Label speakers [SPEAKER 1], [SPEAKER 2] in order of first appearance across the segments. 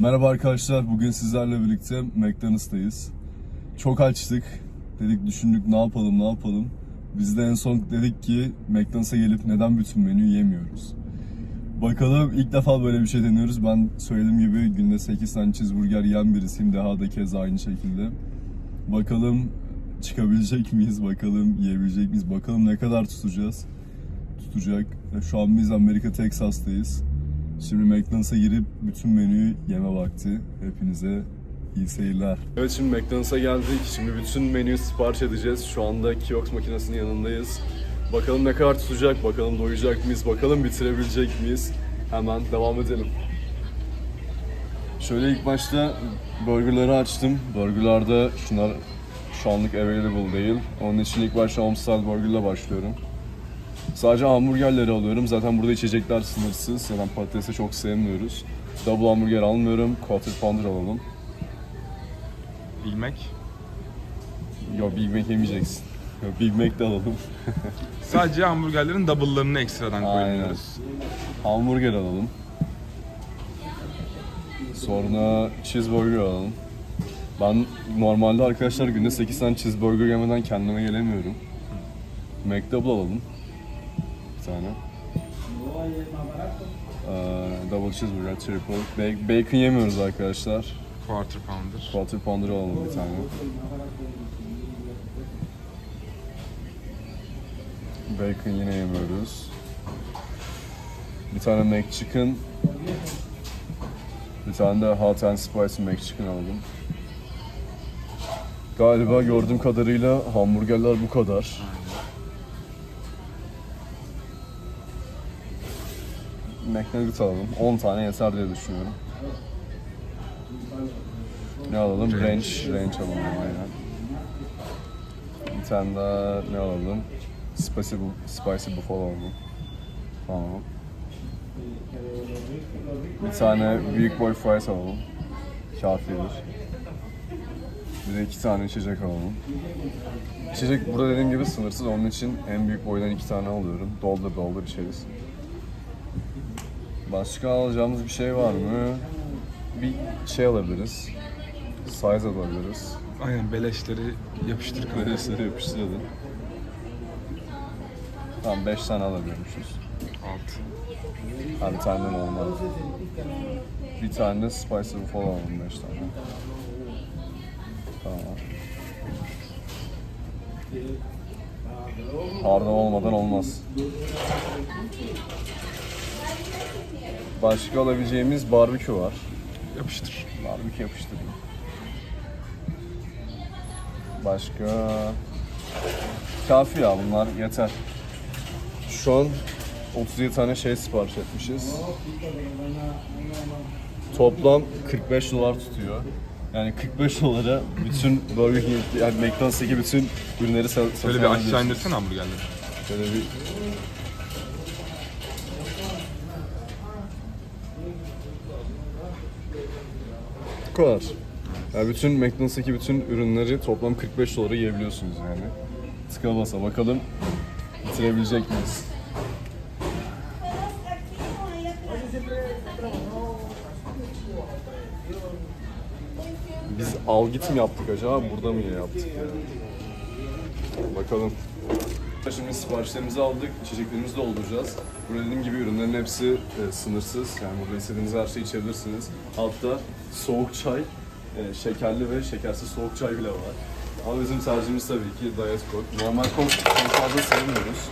[SPEAKER 1] Merhaba arkadaşlar, bugün sizlerle birlikte McDonald's'tayız. Çok açtık. Dedik düşündük ne yapalım ne yapalım. Biz de en son dedik ki McDonald's'a gelip neden bütün menüyü yemiyoruz. Bakalım ilk defa böyle bir şey deniyoruz. Ben söylediğim gibi günde 8 tane cheeseburger yiyen birisiyim. Daha da kez aynı şekilde. Bakalım çıkabilecek miyiz? Bakalım yiyebilecek miyiz? Bakalım ne kadar tutacağız? Tutacak. Şu an biz Amerika Texas'tayız. Şimdi McDonald's'a girip bütün menüyü yeme vakti. Hepinize iyi seyirler. Evet şimdi McDonald's'a geldik. Şimdi bütün menüyü sipariş edeceğiz. Şu anda kiosk makinesinin yanındayız. Bakalım ne kadar tutacak, bakalım doyacak mıyız, bakalım bitirebilecek miyiz? Hemen devam edelim. Şöyle ilk başta burgerları açtım. Burgerlarda şunlar şu anlık available değil. Onun için ilk başta Homestyle Burger'la başlıyorum. Sadece hamburgerleri alıyorum. Zaten burada içecekler sınırsız. Zaten patatesi çok sevmiyoruz. Double hamburger almıyorum. Quarter pounder alalım.
[SPEAKER 2] Bilmek.
[SPEAKER 1] Yo Big Mac yemeyeceksin. Yo, Big Mac de alalım.
[SPEAKER 2] Sadece hamburgerlerin double'larını ekstradan koyuyoruz.
[SPEAKER 1] Hamburger alalım. Sonra cheeseburger alalım. Ben normalde arkadaşlar günde 8 tane cheeseburger yemeden kendime gelemiyorum. McDouble alalım. Tane. Ee, double cheeseburger, triple. Ba- bacon yemiyoruz arkadaşlar.
[SPEAKER 2] Quarter pounder.
[SPEAKER 1] Quarter pounder alalım bir tane. Bacon yine yemiyoruz. Bir tane McChicken. Bir tane de Hot and Spicy McChicken aldım. Galiba gördüğüm kadarıyla hamburgerler bu kadar. McNugget alalım. 10 tane yeter diye düşünüyorum. Ne alalım?
[SPEAKER 2] Ranch.
[SPEAKER 1] Ranch alalım aynen. Bir tane daha ne alalım? Spicy, bu- spicy buffalo alalım. Tamam. Bir tane büyük boy fries alalım. Kafidir. Bir de iki tane içecek alalım. İçecek burada dediğim gibi sınırsız. Onun için en büyük boydan iki tane alıyorum. Doldur doldur içeriz. Başka alacağımız bir şey var mı? Bir şey alabiliriz. Size alabiliriz.
[SPEAKER 2] Aynen beleşleri yapıştır kanka.
[SPEAKER 1] Böylesleri yapıştıralım. Tamam 5 tane alabiliyormuşuz.
[SPEAKER 2] 6.
[SPEAKER 1] Ha bir tane normal. Bir tane de spicy buffalo alalım 5 tane. Tamam. Hardal olmadan olmaz. Başka alabileceğimiz barbekü var.
[SPEAKER 2] Yapıştır.
[SPEAKER 1] Barbekü yapıştırayım. Başka... Kafi ya bunlar yeter. Şu an 37 tane şey sipariş etmişiz. Toplam 45 dolar tutuyor. Yani 45 dolara bütün Burger King, yani McDonald's'taki bütün ürünleri sa- satın
[SPEAKER 2] Şöyle bir aşağı
[SPEAKER 1] alabiliyorsunuz.
[SPEAKER 2] indirsene hamburgerleri.
[SPEAKER 1] Şöyle bir... kadar. Yani bütün McDonald's'taki bütün ürünleri toplam 45 dolara yiyebiliyorsunuz yani. Tıka bakalım bitirebilecek miyiz? Biz al yaptık acaba burada mı yaptık ya? Bakalım. Şimdi siparişlerimizi aldık, içeceklerimizi dolduracağız. Burada dediğim gibi ürünlerin hepsi e, sınırsız. Yani burada istediğiniz her şeyi içebilirsiniz. Hatta soğuk çay, e, şekerli ve şekersiz soğuk çay bile var. Ama bizim tercihimiz tabii ki Diet Coke. Normal Coke fazla sevmiyoruz.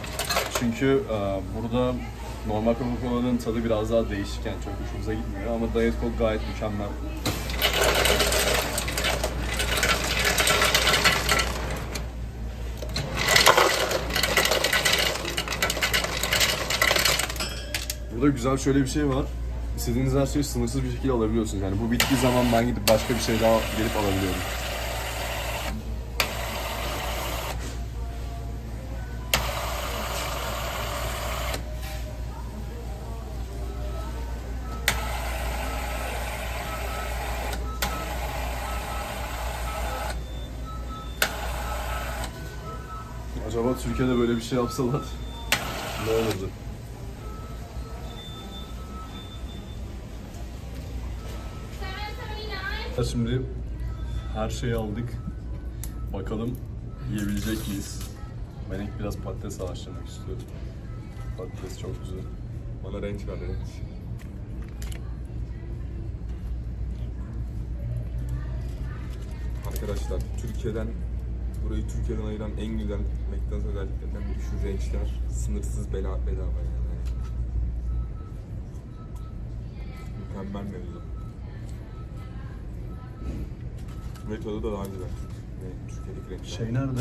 [SPEAKER 1] Çünkü e, burada normal Coca-Cola'nın tadı biraz daha değişik yani çok hoşumuza gitmiyor. Ama Diet Coke gayet mükemmel. Burada güzel şöyle bir şey var. İstediğiniz her şeyi sınırsız bir şekilde alabiliyorsunuz. Yani bu bittiği zaman ben gidip başka bir şey daha gelip alabiliyorum. Acaba Türkiye'de böyle bir şey yapsalar ne olurdu? Şimdi her şeyi aldık. Bakalım yiyebilecek miyiz? Ben ilk biraz patates haşlamak istiyorum. Patates çok güzel.
[SPEAKER 2] Bana renk ver renk. Arkadaşlar Türkiye'den burayı Türkiye'den ayıran en güzel McDonald's özelliklerinden biri şu range'ler sınırsız bela bedava yani. Mükemmel mevzu. Ve tadı da daha güzel. Yani Türkiye'deki renkler.
[SPEAKER 1] Şey nerede?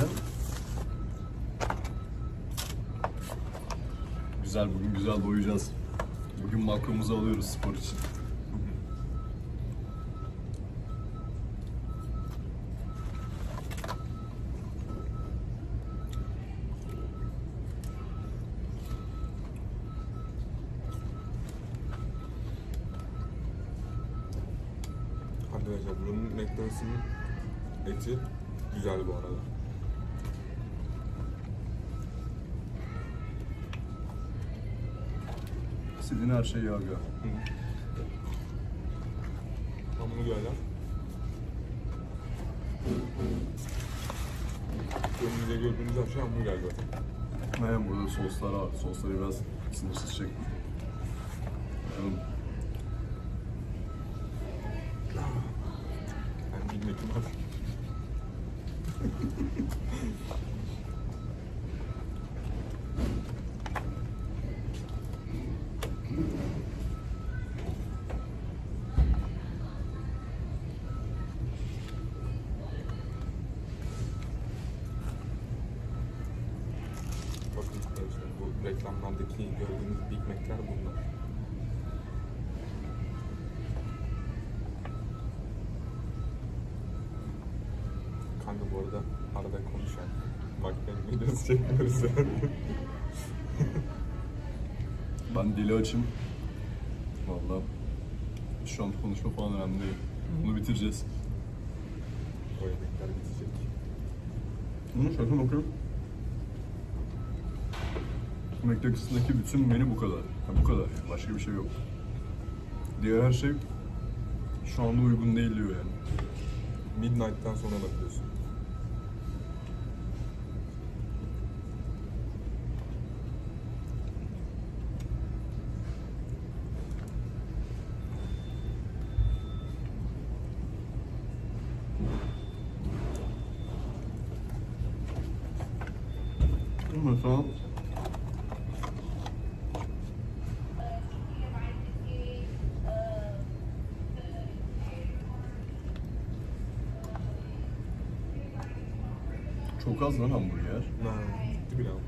[SPEAKER 1] Güzel bugün güzel doyacağız. Bugün makromuzu alıyoruz spor için.
[SPEAKER 2] Arkadaşlar buranın McDonald's'ın eti güzel bu arada.
[SPEAKER 1] İstediğin her şeyi abi ya.
[SPEAKER 2] Hamburgerler. Önünüzde gördüğünüz her şey hamburger zaten.
[SPEAKER 1] Aynen burada soslar var. Sosları biraz sınırsız çek. Bakalım.
[SPEAKER 2] Reklamlardaki gördüğünüz Big Mac'ler bunlar. Kanka bu arada arada konuşan. Bak benim videosu çekmiyoruz.
[SPEAKER 1] Ben dili açım. Valla. Şu an konuşma falan önemli değil. Bunu bitireceğiz.
[SPEAKER 2] o yemekler bitecek.
[SPEAKER 1] Bunu şaka bakıyorum. McDonald's'daki bütün menü bu kadar. Ha, bu kadar yani. Başka bir şey yok. Diğer her şey şu anda uygun değil diyor yani.
[SPEAKER 2] Midnight'tan sonra alabiliyorsun.
[SPEAKER 1] Mesela Az lan hamburger.
[SPEAKER 2] Bile abi.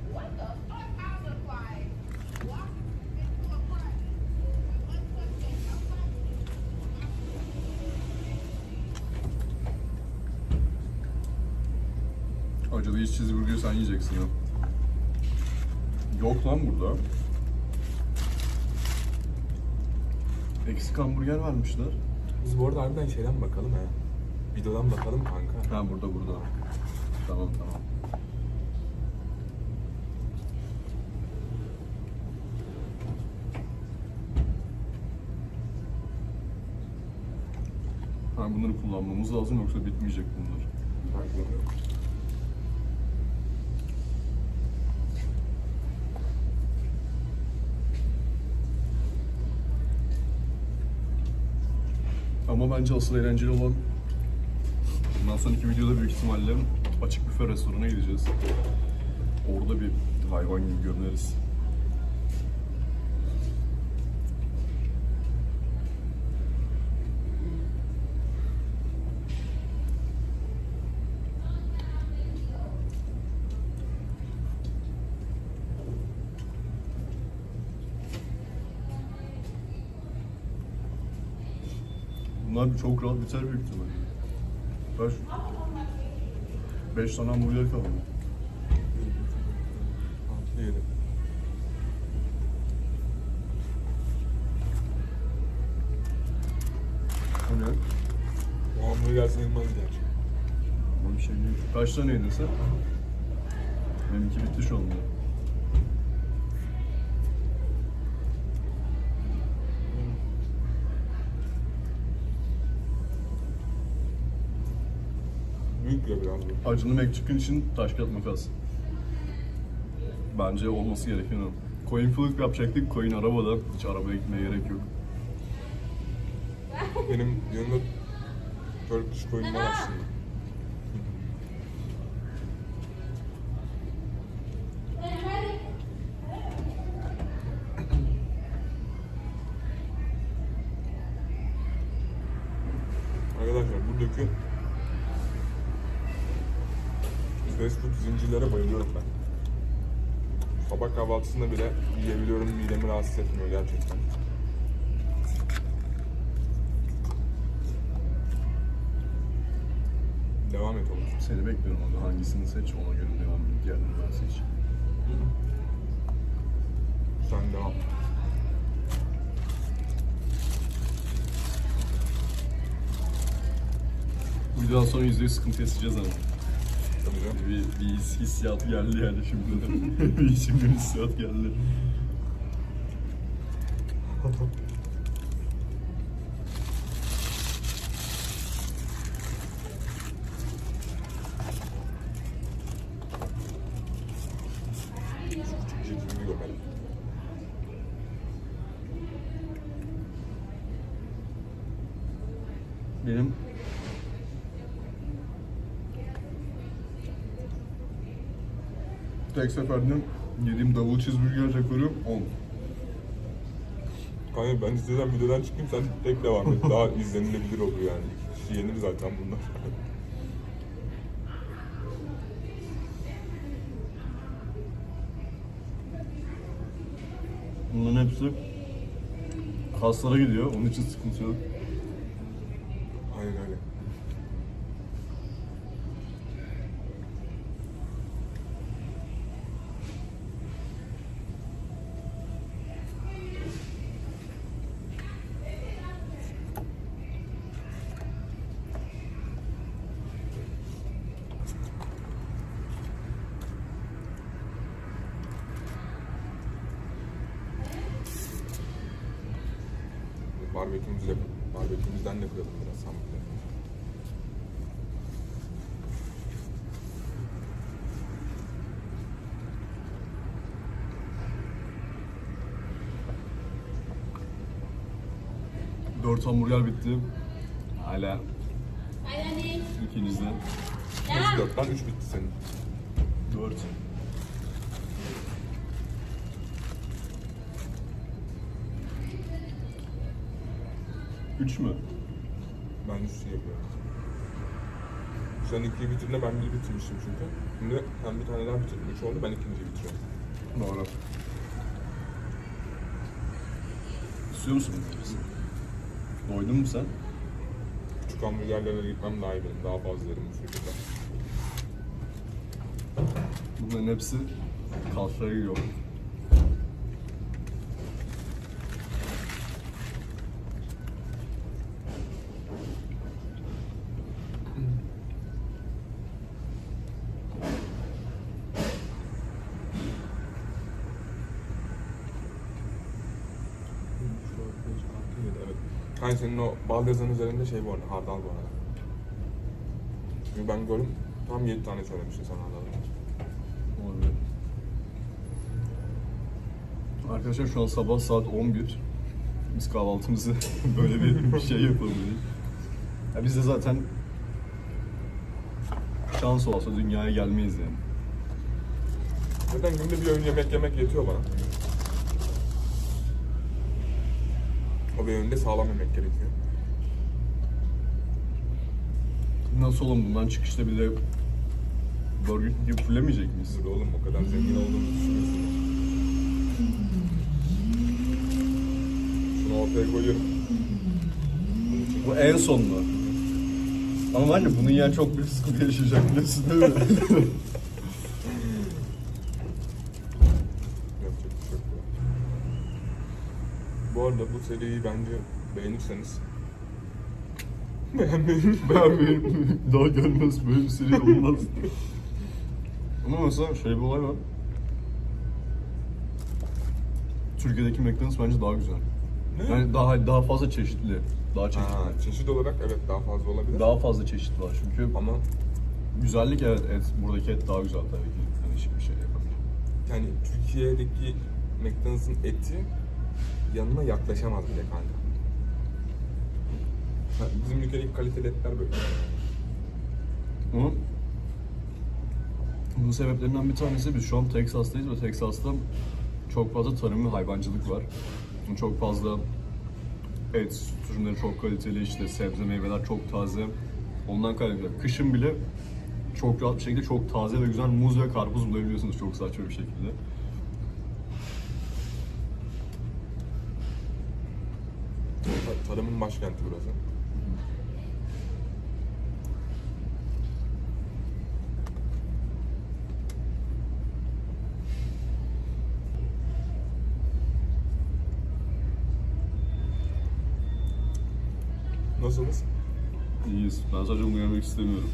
[SPEAKER 1] Acılı iç cheeseburger sen yiyeceksin ya. Yok lan burada. Eksik hamburger vermişler.
[SPEAKER 2] Biz bu arada harbiden şeyden bakalım ha. Videodan bakalım kanka.
[SPEAKER 1] Ha burada burada. Tamam tamam. Ha bunları kullanmamız lazım yoksa bitmeyecek bunlar. Ama bence asıl eğlenceli olan bundan sonraki videoda büyük ihtimalle açık büfe restorana gideceğiz. Orada bir hayvan gibi görüneriz. Bunlar çok rahat biter büyük ihtimalle. Kaç? 5 tane hamburger kaldı.
[SPEAKER 2] Altı yedi.
[SPEAKER 1] Bu ne?
[SPEAKER 2] O hamburger sayılmaz gerçi.
[SPEAKER 1] Ama bir şey değil. Kaç tane yedin sen? Benimki bitti şu anda.
[SPEAKER 2] Ya biraz bu.
[SPEAKER 1] Acılı için taş kağıt makas. Bence olması gereken o. Coin flip yapacaktık. Coin arabada. Hiç arabaya gitmeye gerek yok.
[SPEAKER 2] Benim yanımda Turkish coin var aslında. Arkadaşlar buradaki fast food zincirlere bayılıyorum ben. Sabah kahvaltısında bile yiyebiliyorum, midemi rahatsız etmiyor gerçekten. Devam et oğlum.
[SPEAKER 1] Seni bekliyorum orada. Hangisini seç ona göre devam et. Diğerlerinden seç.
[SPEAKER 2] Sen devam.
[SPEAKER 1] Videodan sonra %100 sıkıntı yaşayacağız ama.
[SPEAKER 2] Canım.
[SPEAKER 1] Bir, bir his, hissiyat geldi yani şimdi. bir bir hissiyat geldi. tek seferde yediğim double cheeseburger rekoru 10.
[SPEAKER 2] Kanka ben istesem videodan çıkayım sen tek devam et. Daha izlenilebilir olur yani. Kişi yenir zaten bunlar.
[SPEAKER 1] Bunların hepsi kaslara gidiyor. Onun için sıkıntı yok.
[SPEAKER 2] 4 hamburger
[SPEAKER 1] bitti. Hala ikinizde.
[SPEAKER 2] 5 4'ten 3 bitti senin.
[SPEAKER 1] 4. Üç mü?
[SPEAKER 2] Ben 3 yapıyorum. Sen ikiyi bitirdiğinde ben biri bitirmiştim çünkü. Şimdi sen bir tane daha bitirdin. Üç oldu ben ikinciyi bitiriyorum.
[SPEAKER 1] Doğru. İstiyor musun bunu? Doydun mu sen?
[SPEAKER 2] Küçük hamburgerlere gitmem daha iyi benim. Daha fazla yerim bu şekilde.
[SPEAKER 1] Bunların hepsi kalfaya giriyor.
[SPEAKER 2] Evet. Baldızın üzerinde şey bu arada, hardal bu arada. Çünkü ben gördüm, tam 7 tane söylemiştin sen hardal.
[SPEAKER 1] Olabilir. Arkadaşlar şu an sabah saat 11. Biz kahvaltımızı böyle bir, bir şey yapalım dedik. Ya biz de zaten şans olsa dünyaya gelmeyiz yani.
[SPEAKER 2] Zaten günde bir öğün yemek yemek yetiyor bana. O bir öğünde sağlam yemek gerekiyor.
[SPEAKER 1] Nasıl oğlum bundan çıkışta bir de Burger King'i fullemeyecek miyiz?
[SPEAKER 2] Dur oğlum o kadar zengin olduğumuzu düşünüyorsun. Şunu ortaya koyuyorum.
[SPEAKER 1] Bu en son mu? Ama var ya bunun yer çok büyük sıkıntı yaşayacak biliyorsun değil mi?
[SPEAKER 2] yapacak bir şey yok. Bu arada bu seriyi bence beğenirseniz beğenmeyin.
[SPEAKER 1] Beğenmeyin. Daha gelmez böyle bir seri olmaz. Ama mesela şöyle bir olay var. Türkiye'deki McDonald's bence daha güzel.
[SPEAKER 2] Ne?
[SPEAKER 1] Yani daha daha fazla çeşitli. Daha çeşitli.
[SPEAKER 2] Ha, çeşit olarak evet daha fazla olabilir.
[SPEAKER 1] Daha fazla çeşit var çünkü
[SPEAKER 2] Ama
[SPEAKER 1] Güzellik evet et. Buradaki et daha güzel tabii ki. Hani hiçbir şey yapamayacağım.
[SPEAKER 2] Yani Türkiye'deki McDonald's'ın eti yanına yaklaşamaz bile kanka. Bizim ülkedeki kaliteli etler böyle.
[SPEAKER 1] Ama bunun sebeplerinden bir tanesi biz şu an Texas'tayız ve Texas'ta çok fazla tarım ve hayvancılık var. Çok fazla et, süt ürünleri çok kaliteli, işte sebze meyveler çok taze. Ondan kaynaklı. Kışın bile çok rahat bir şekilde çok taze ve güzel muz ve karpuz bulabiliyorsunuz çok saçma bir şekilde.
[SPEAKER 2] Ta- Tarımın başkenti burası. Nasılsınız?
[SPEAKER 1] İyiyiz. Ben sadece bunu yemek istemiyorum.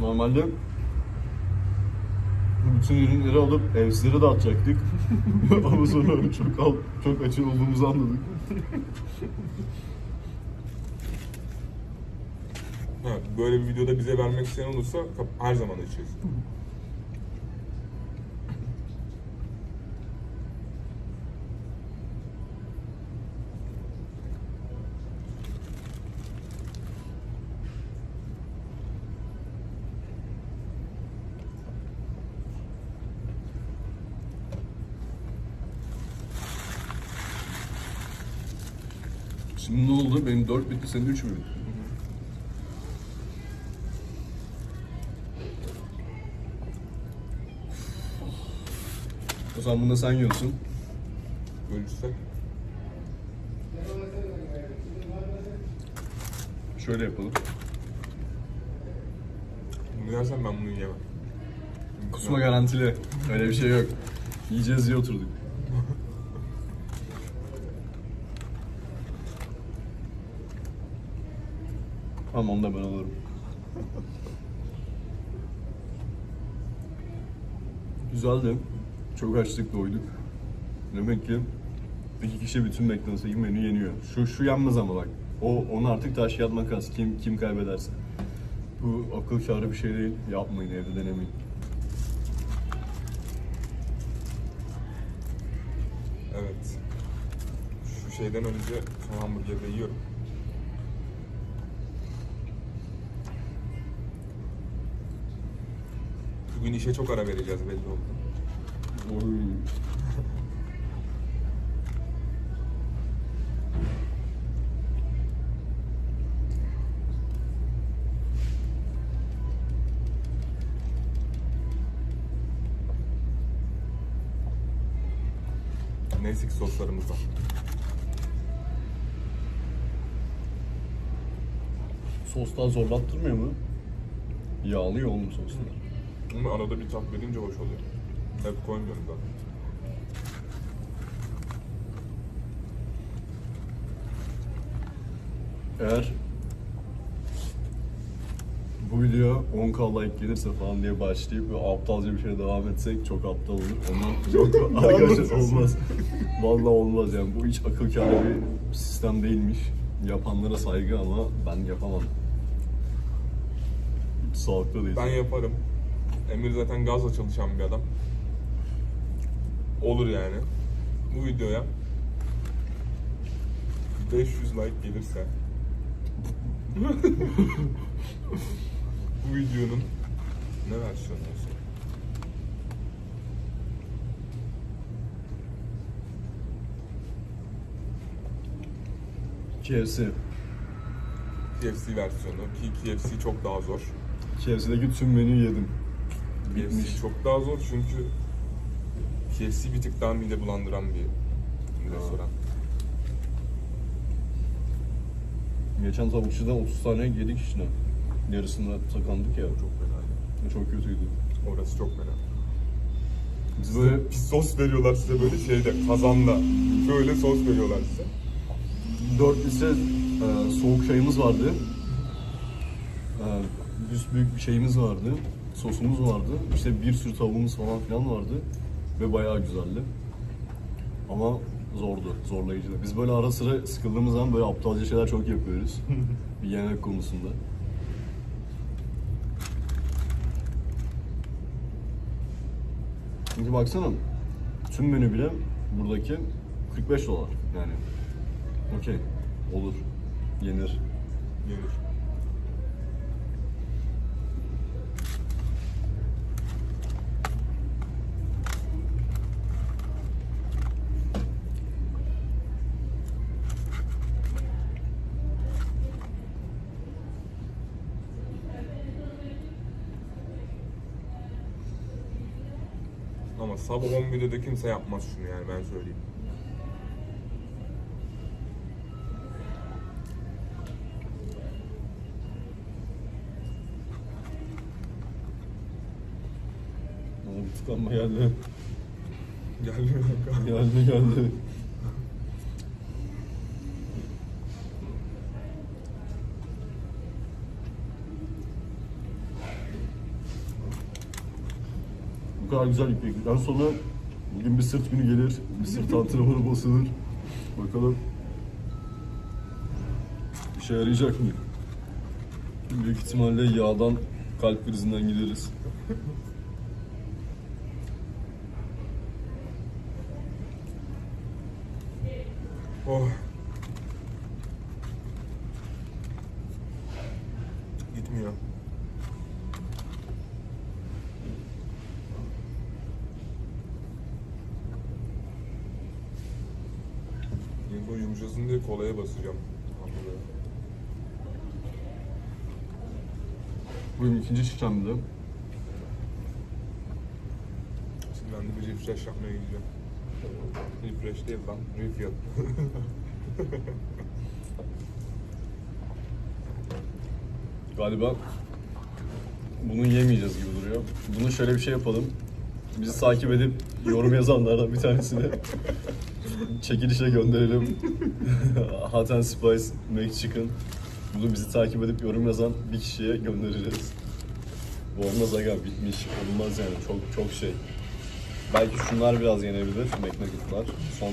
[SPEAKER 1] Normalde bütün ürünleri alıp evsizlere dağıtacaktık. Ama sonra çok al, çok açın olduğumuzu anladık.
[SPEAKER 2] Ha, böyle bir videoda bize vermek isteyen olursa kap- her zaman açığız.
[SPEAKER 1] Şimdi ne oldu? Benim 4 bitti, senin 3 mü bitti? O zaman bunu da sen yiyorsun.
[SPEAKER 2] Bölüşsek.
[SPEAKER 1] Şöyle yapalım.
[SPEAKER 2] Bunu yersen ben bunu yiyemem.
[SPEAKER 1] Kusma garantili. Öyle bir şey yok. Yiyeceğiz diye oturduk. Tamam onu da ben alırım. Güzeldi. Çok açtık doyduk. Demek ki iki kişi bütün McDonald's'taki menü yeniyor. Şu şu yanmaz ama bak. O onu artık taş kağıt makas. Kim kim kaybederse. Bu akıl kârı bir şey değil. Yapmayın evde denemeyin.
[SPEAKER 2] Evet. Şu şeyden önce son hamburgeri de yiyorum. Bugün işe çok ara vereceğiz belli oldu.
[SPEAKER 1] Oy.
[SPEAKER 2] Neyse ki soslarımız var.
[SPEAKER 1] Sostan zorlattırmıyor mu? Yağlı ya oğlum soslar.
[SPEAKER 2] Ama arada bir tat verince hoş oluyor. Hep koymuyorum da.
[SPEAKER 1] Eğer bu video 10k like gelirse falan diye başlayıp ve aptalca bir şeye devam etsek çok aptal olur. Ondan yok arkadaşlar olmaz. Vallahi olmaz yani bu hiç akıl kârı bir sistem değilmiş. Yapanlara saygı ama ben yapamam. Hiç sağlıklı değil.
[SPEAKER 2] Ben yaparım. Emir zaten gazla çalışan bir adam. Olur yani. Bu videoya 500 like gelirse bu videonun ne versiyonu olsun?
[SPEAKER 1] KFC.
[SPEAKER 2] KFC versiyonu ki KFC çok daha zor.
[SPEAKER 1] KFC'deki tüm menüyü yedim.
[SPEAKER 2] KFC çok daha zor çünkü KFC bir tık daha mide bulandıran bir restoran.
[SPEAKER 1] Geçen tavukçudan 30 tane yedik işte. Yarısında takandık ya.
[SPEAKER 2] Çok fena.
[SPEAKER 1] Çok kötüydü.
[SPEAKER 2] Orası çok fena.
[SPEAKER 1] Biz böyle
[SPEAKER 2] Pis sos veriyorlar size böyle şeyde kazanda. Şöyle sos veriyorlar size.
[SPEAKER 1] 4 litre e, soğuk çayımız vardı. E, büyük bir şeyimiz vardı. Sosumuz vardı. İşte bir sürü tavuğumuz falan filan vardı. Ve bayağı güzeldi. Ama zordu, zorlayıcıydı. Biz böyle ara sıra sıkıldığımız zaman böyle aptalca şeyler çok yapıyoruz. bir yemek konusunda. Çünkü baksana tüm menü bile buradaki 45 dolar yani. Okey, olur, yenir.
[SPEAKER 2] Yenir. Ama sabah 11'de de kimse yapmaz şunu yani ben söyleyeyim.
[SPEAKER 1] Bir tıkanma geldi.
[SPEAKER 2] Geldi mi kanka?
[SPEAKER 1] Geldi geldi. Bu kadar güzel yükledikten sonra bugün bir sırt günü gelir, bir sırt antrenmanı basılır. Bakalım işe yarayacak mı? Büyük ihtimalle yağdan kalp krizinden gideriz.
[SPEAKER 2] Oh. Gitmiyor. Yumru kolaya basacağım.
[SPEAKER 1] Bugün ikinci şişemdi.
[SPEAKER 2] Şimdi ben de bir refresh yapmaya gideceğim. Refresh değil lan, refill.
[SPEAKER 1] Galiba bunu yemeyeceğiz gibi duruyor. Bunu şöyle bir şey yapalım. Bizi takip edip yorum yazanlardan bir tanesini çekilişe gönderelim. Hot and Spice McChicken. Bunu bizi takip edip yorum yazan bir kişiye göndereceğiz. Bu olmaz aga bitmiş. Olmaz yani çok çok şey. Belki şunlar biraz yenebilir. McNugget'lar. Son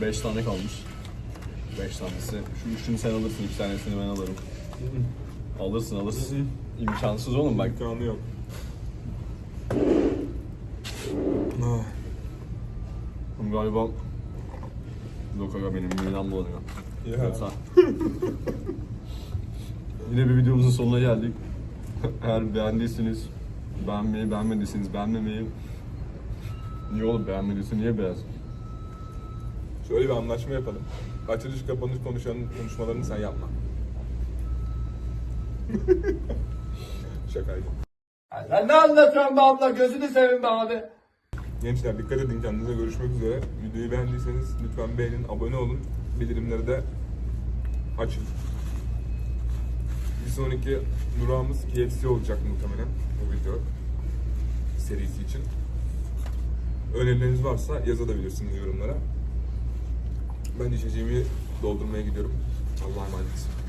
[SPEAKER 1] 5 tane kalmış. 5 tanesi. Şu üçünü sen alırsın, iki tanesini ben alırım. Alırsın alırsın. İmkansız oğlum bak.
[SPEAKER 2] İmkanı yok.
[SPEAKER 1] Galiba Yok aga benim midem bulanıyor.
[SPEAKER 2] Ya.
[SPEAKER 1] Yoksa- Yine bir videomuzun sonuna geldik. Eğer beğendiyseniz beğenmeyi, beğenmediyseniz beğenmemeyi Niye oğlum beğenmediyse niye beğensin?
[SPEAKER 2] Şöyle bir anlaşma yapalım. Açılış kapanış konuşan konuşmalarını sen yapma. Şakaydı.
[SPEAKER 3] Sen ne anlatıyorsun be abla? Gözünü seveyim be abi.
[SPEAKER 2] Gençler dikkat edin kendinize görüşmek üzere. Videoyu beğendiyseniz lütfen beğenin, abone olun. Bildirimleri de açın. Bir sonraki durağımız KFC olacak muhtemelen bu video serisi için. Önerileriniz varsa yazabilirsiniz yorumlara. Ben içeceğimi doldurmaya gidiyorum. Allah'a emanet.